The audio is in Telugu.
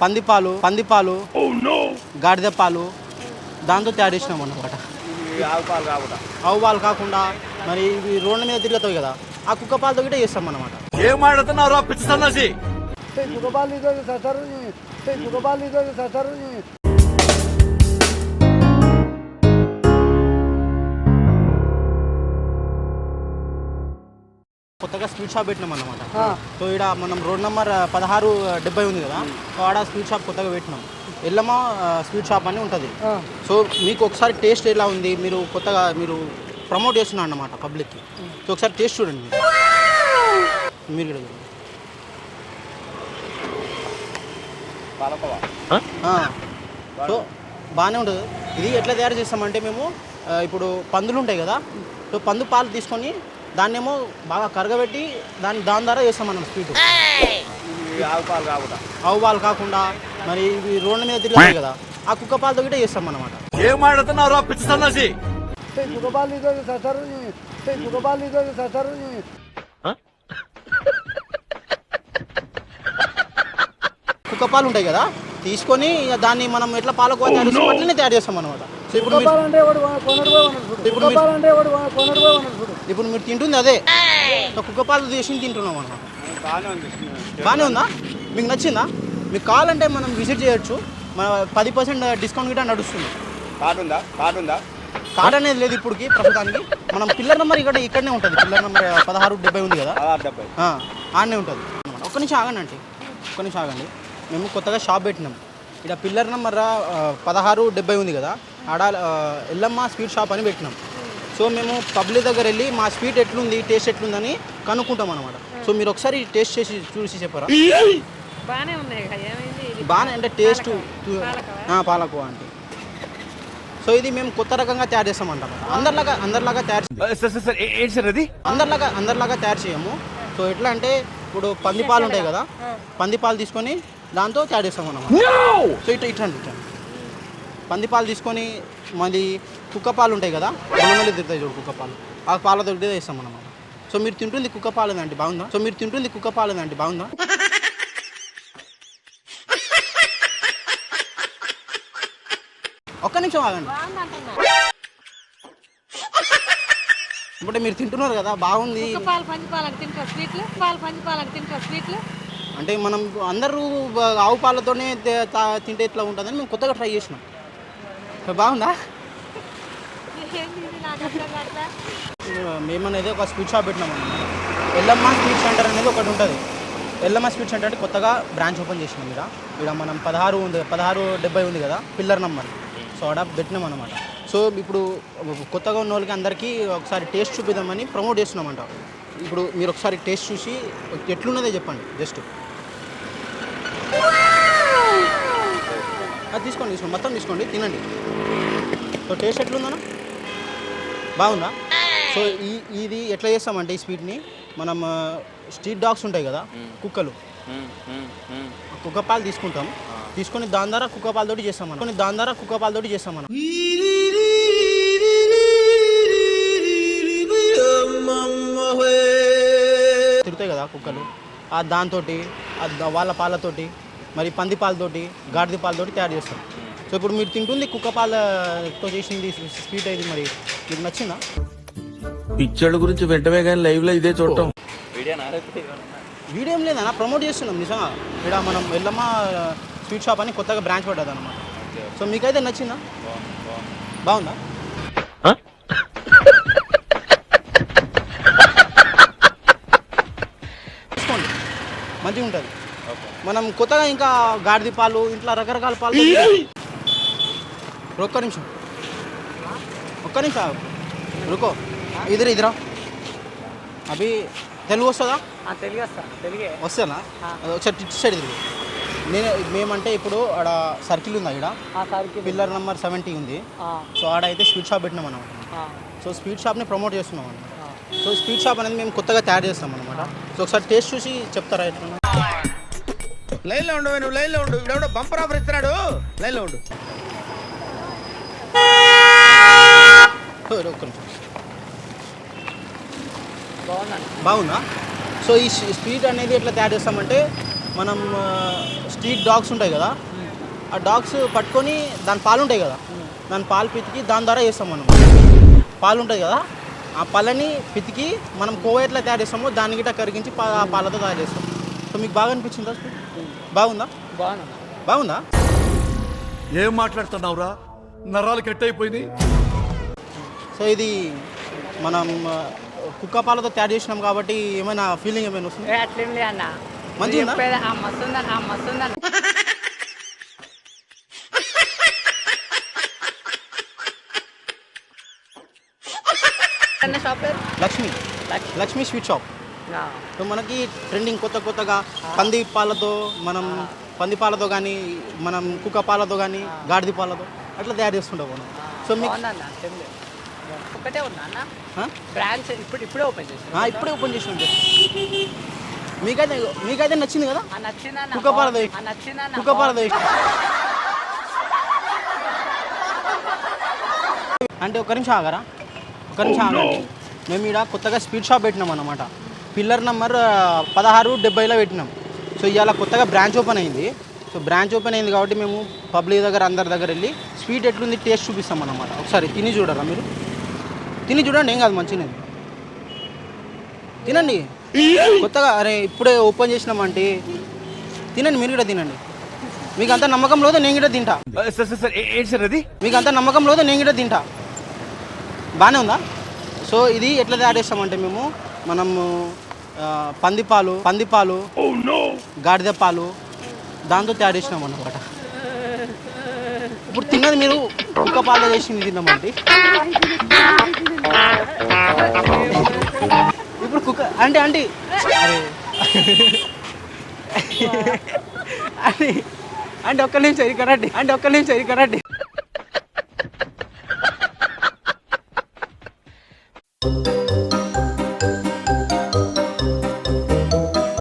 పందిపాలు పందిపాలు గాడిద పాలు దాంతో తయారు చేసినాం అన్నమాట. ఆవు పాలు కాకుండా. ఆవు పాలు కాకుండా మరి ఇవి రోడ్ల మీద తిరుగుతాయి కదా ఆ కుక్క పాలతో గిట్ట చేస్తాం అన్నమాట. ఏం కొత్తగా స్వీట్ షాప్ పెట్టినాం అన్నమాట. సో ఇక్కడ మనం రోడ్ నెంబర్ పదహారు డెబ్బై ఉంది కదా సో ఆడ స్వీట్ షాప్ కొత్తగా పెట్టినాం. ఎల్లమ్మ స్వీట్ షాప్ అని ఉంటుంది. సో మీకు ఒకసారి టేస్ట్ ఎలా ఉంది? మీరు కొత్తగా మీరు ప్రమోట్ చేస్తున్నారు అన్నమాట పబ్లిక్కి. సో ఒకసారి టేస్ట్ చూడండి. మీరు కూడా చూడండి. సో బాగానే ఉంటుంది. ఇది ఎట్లా తయారు చేస్తామంటే మేము ఇప్పుడు పందులు ఉంటాయి కదా సో పందు పాలు తీసుకొని దాన్నేమో బాగా కరగబెట్టి దాన్ని దాని ద్వారా చేస్తాం మనం స్వీట్ ఆవు పాలు కాకుండా. ఆవు పాలు కాకుండా మరి ఇవి రోడ్ల మీద తిరుగుతాయి కదా ఆ కుక్క పాలతో గిట్ట చేస్తాం అన్నమాట. ఏం మాడుతున్నారు పిచ్చి సన్నాసి? కుక్క పాలు ఉంటాయి కదా తీసుకొని దాన్ని మనం ఎట్లా పాలకు తయారు చేస్తాం అట్లనే తయారు చేస్తాం అనమాట సో ఇప్పుడు ఇప్పుడు మీరు తింటుంది అదే. కుక్క పాలు చేసి తింటున్నాం అన్నమాట బాగానే ఉంది బాగానే ఉందా? మీకు నచ్చిందా? మీకు కావాలంటే మనం విజిట్ చేయొచ్చు. మన పది పర్సెంట్ డిస్కౌంట్ గిట్ట నడుస్తుంది. కార్డు ఉందా? కార్డు ఉందా? కార్డ్ అనేది లేదు ఇప్పటికి ప్రస్తుతానికి. మనం పిల్లర్ నెంబర్ ఇక్కడ ఇక్కడనే ఉంటుంది. పిల్లర్ నెంబర్ పదహారు డెబ్బై ఉంది కదా. డెబ్బై. ఆ, ఆడనే ఉంటుంది. ఒక్క నిమిషం ఆగండి అంటే ఒక్క నిమిషం ఆగండి. మేము కొత్తగా షాప్ పెట్టినాం. ఇక్కడ పిల్లర్ నెంబర్ పదహారు డెబ్బై ఉంది కదా. ఆడ ఎల్లమ్మ స్వీట్ షాప్ అని పెట్టినాం. సో మేము పబ్లిక్ దగ్గర వెళ్ళి మా స్వీట్ ఎట్లుంది టేస్ట్ ఎట్లుందని కనుక్కుంటాం అనమాట సో మీరు ఒకసారి టేస్ట్ చేసి చూసి చెప్పరా? బాగానే ఉన్నాయి కదా ఏమైంది? ఇది బాగానే అంటే టేస్ట్? పాలకోవా? అంటే. సో ఇది మేము కొత్త రకంగా తయారు చేస్తామంటాం. అందరిలాగా అందరిలాగా తయారు సార్ అది? అందరిలాగా అందరిలాగా తయారు చేయము. సో ఎట్లా అంటే ఇప్పుడు పంది పాలు ఉంటాయి కదా పంది పాలు తీసుకొని దాంతో తయారు చేస్తాం అన్నమాట సో ఇట్లా ఇట్లండి ఇట్లా పంది పాలు తీసుకొని మళ్ళీ కుక్క పాలు ఉంటాయి కదా మళ్ళీ తిరుగుతాయి చూడు కుక్క పాలు ఆ పాలతో కూడా చేస్తాం అన్నమాట సో మీరు తింటుంది కుక్క పాలదండి బాగుందా? సో మీరు తింటుంది కుక్క పాలదండి బాగుందా? ఒక్క నిమిషం ఆగండి. ఇప్పుడు మీరు తింటున్నారు కదా బాగుంది. పాలు పాలు అంటే మనం అందరూ ఆవు పాలతోనే తింటే ఎట్లా ఉంటుందని మేము కొత్తగా ట్రై చేసినాం. బాగుందా? ఏంది ఇది మేమనేది ఒక స్వీట్ షాప్ పెట్టినాం అన్నమాట ఎల్లమ్మ స్వీట్ సెంటర్ అనేది ఒకటి ఉంటుంది. ఎల్లమ్మ స్వీట్ సెంటర్ అంటే కొత్తగా బ్రాంచ్ ఓపెన్ చేసినాం ఇక్కడ ఇక్కడ మనం పదహారు ఉంది పదహారు డెబ్బై ఉంది కదా పిల్లర్ నెంబర్. సో ఆడ పెట్టినాం అనమాట సో ఇప్పుడు కొత్తగా ఉన్న వాళ్ళకి అందరికీ ఒకసారి టేస్ట్ చూపిద్దామని ప్రమోట్ చేస్తున్నామంట. ఇప్పుడు మీరు ఒకసారి టేస్ట్ చూసి ఎట్లున్నదే చెప్పండి జస్ట్. అది తీసుకోండి తీసుకోండి. మొత్తం తీసుకోండి తినండి. సో టేస్ట్ ఎట్లుందన్నా? బాగుందా? సో ఈ ఇది ఎట్లా చేస్తామంటే ఈ స్వీట్ని మనం స్ట్రీట్ డాగ్స్ ఉంటాయి కదా కుక్కలు. కుక్క పాలు తీసుకుంటాం. తీసుకొని దాని ద్వారా కుక్క పాలతోటి చేస్తాం మనం. కొన్ని దాని ద్వారా కుక్క పాలతోటి చేస్తాం మనం. తిరుగుతాయి కదా కుక్కలు. ఆ దాంతో వాళ్ళ పాలతోటి. మరి పంది పాలతోటి గాడిద పాలతోటి తయారు చేస్తాం సో ఇప్పుడు మీరు తింటుంది కుక్క పాలతో చేసింది స్వీట్ ఇది మరి మీకు నచ్చిందా? పిచ్చోళ్ళ గురించి వెంటనే కానీ లైవ్లో ఇదే చూడటం. వీడియో ఏం లేదన్నా ప్రమోట్ చేస్తున్నాం నిజంగా. ఇక్కడ మనం వెళ్ళమ్మ స్వీట్ షాప్ అని కొత్తగా బ్రాంచ్ పడ్డది అనమాట సో మీకైతే నచ్చిందా? బాగుందా? తీసుకోండి. మంచిగా ఉంటుంది మనం కొత్తగా ఇంకా గాడిద పాలు ఇంట్లో రకరకాల పాలు ఒక్క నిమిషం. ఒక్క నిమిషం. రుకో. ఇద్దరు ఇద్దరా అవి తెలుగు వస్తుందా? తెలుగు వస్తా. తెలుగే. వస్తానా? అది ఒకసారి ఇటు సైడ్ తిరుగు. నేను మేమంటే ఇప్పుడు ఆడ సర్కిల్ ఉంది ఇక్కడ పిల్లర్ నెంబర్ సెవెంటీ ఉంది. సో ఆడ అయితే స్వీట్ షాప్ పెట్టినాం అనమాట సో స్వీట్ షాప్ని ప్రమోట్ చేస్తున్నాం అనమాట సో స్వీట్ షాప్ అనేది మేము కొత్తగా తయారు చేస్తాం అనమాట సో ఒకసారి టేస్ట్ చూసి చెప్తారా ఎట్లా లైన్లో ఉండు నువ్వు లైన్లో ఉండు. ఇప్పుడు బంపర్ ఆఫర్ ఇస్తున్నాడు. లైన్లో ఉండు బాగుందా? సో ఈ స్వీట్ అనేది ఎట్లా తయారు చేస్తామంటే మనం స్ట్రీట్ డాగ్స్ ఉంటాయి కదా ఆ డాగ్స్ పట్టుకొని దాని పాలు ఉంటాయి కదా దాని పాలు పితికి దాని ద్వారా చేస్తాం మనం. పాలు ఉంటాయి కదా ఆ పళ్ళని పితికి మనం కోవ ఎట్లా తయారు చేస్తామో దాన్ని గిట్ట కరిగించి పా- ఆ పాలతో తయారు చేస్తాం. సో మీకు బాగా అనిపించిందా బాగుందా? బాగున్నా. బాగుందా? ఏం మాట్లాడుతున్నావురా? నరాలు కట్ అయిపోయినాయి సో ఇది మనం కుక్క పాలతో తయారు చేసినాం కాబట్టి ఏమైనా ఫీలింగ్ ఏమైనా వస్తుంది? అట్లేం లే అన్న. మంచిగా Lakshmi. Lakshmi. Lakshmi sweet shop. So మనకి ట్రెండింగ్ కొత్త కొత్తగా పంది పాలతో మనం పంది పాలతో కానీ మనం కుక్క పాలతో కానీ గాడిద పాలతో అట్లా తయారు చేస్తుంటాం మనం సో మీకు ఒకటే ఉన్నా? బ్రాంచ్ ఇప్పుడు ఇప్పుడే ఓపెన్ చేసి ఆ, ఇప్పుడే ఓపెన్ just. మీకైతే మీకైతే నచ్చింది కదా? కుక్క పాలతో కుక్క పాలతో అంటే ఒక నిమిషం ఆగరా? ఒక నిమిషం ఆగండి. మేము ఇక్కడ కొత్తగా స్వీట్ షాప్ పెట్టినాం అన్నమాట. పిల్లర్ నెంబర్ పదహారు డెబ్బైలో పెట్టినాం. సో ఇవాళ కొత్తగా బ్రాంచ్ ఓపెన్ అయింది. సో బ్రాంచ్ ఓపెన్ అయింది కాబట్టి మేము పబ్లిక్ దగ్గర అందరి దగ్గర వెళ్ళి స్వీట్ ఎట్లుంది టేస్ట్ చూపిస్తాం అన్నమాట ఒకసారి తిని చూడరా మీరు? తిని చూడండి ఏం కాదు మంచిగా తినండి. కొత్తగా అరే ఇప్పుడే ఓపెన్ చేసినామంటే తినండి మీరు కూడా తినండి. మీకు అంత నమ్మకం లేదో నేను కూడా తింటా. సార్ సార్ సార్ ఏంటి సార్ అది? మీకు అంత నమ్మకం లేదో నేను కూడా తింటా. బాగానే ఉందా? సో ఇది ఎట్లా తయారు చేస్తామంటే మేము మనము పందిపాలు పందిపాలు గాడిద పాలు దాంతో తయారు చేసినాం అన్నమాట. ఇప్పుడు తిన్నది మీరు కుక్క పాలు చేసింది తిన్నామంటే ఇప్పుడు కుక్క అంటే అంటే అంటే ఒక్క నిమిషం ఇది కరెక్ట్ అంటే ఒక్క నిమిషం ఇది కరెక్ట్